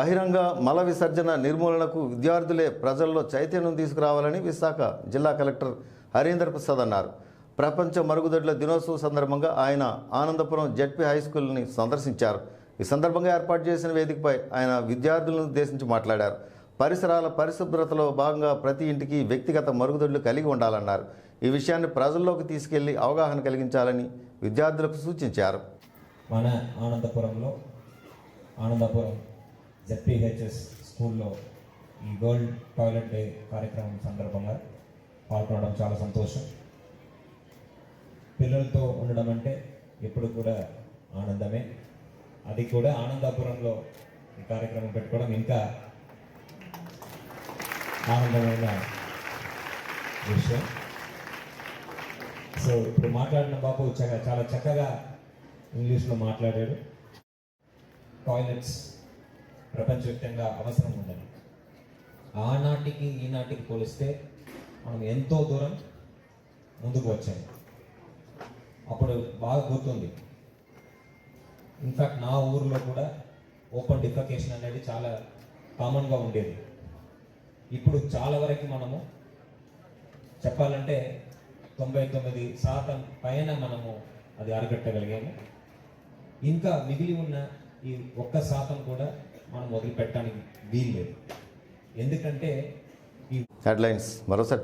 బహిరంగ మల విసర్జన నిర్మూలనకు విద్యార్థులే ప్రజల్లో చైతన్యం తీసుకురావాలని విశాఖ జిల్లా కలెక్టర్ హరీందర్ ప్రసాద్ అన్నారు. ప్రపంచ మరుగుదొడ్ల దినోత్సవం సందర్భంగా ఆయన ఆనందపురం జడ్పీ హై స్కూల్ని సందర్శించారు. ఈ సందర్భంగా ఏర్పాటు చేసిన వేదికపై ఆయన విద్యార్థులను ఉద్దేశించి మాట్లాడారు. పరిసరాల పరిశుభ్రతలో భాగంగా ప్రతి ఇంటికి వ్యక్తిగత మరుగుదొడ్లు కలిగి ఉండాలన్నారు. ఈ విషయాన్ని ప్రజల్లోకి తీసుకెళ్ళి అవగాహన కలిగించాలని విద్యార్థులకు సూచించారు. మన ఆనందపురంలో ఆనందపురం జెడ్పీహెచ్ఎస్ స్కూల్లో ఈ గోల్డ్ టాయిలెట్ డే కార్యక్రమం సందర్భంగా పాల్గొనడం చాలా సంతోషం. పిల్లలతో ఉండడం అంటే ఎప్పుడు కూడా ఆనందమే. అది కూడా ఆనందాపురంలో ఈ కార్యక్రమం పెట్టుకోవడం ఇంకా ఆనందమైన విషయం. సో ఇప్పుడు మాట్లాడిన బాబు చాలా చక్కగా ఇంగ్లీష్లో మాట్లాడాడు. టాయిలెట్స్ ప్రపంచవ్యాప్తంగా అవసరం ఉందని ఆనాటికి ఈనాటికి పోలిస్తే మనం ఎంతో దూరం ముందుకు వచ్చాము. అప్పుడు బాగా గుర్తుంది. ఇన్ఫాక్ట్ నా ఊర్లో కూడా ఓపెన్ డిఫకేషన్ అనేది చాలా కామన్గా ఉండేది. ఇప్పుడు చాలా వరకు మనము చెప్పాలంటే తొంభై తొమ్మిది శాతం పైన మనము అది అరగట్టగలిగాము ఇంకా మిగిలి ఉన్న ఈ ఒక్క శాతం కూడా మనం వదిలిపెట్టడానికి వీల్లేదు. ఎందుకంటే ఈ హెడ్లైన్స్ మరోసారి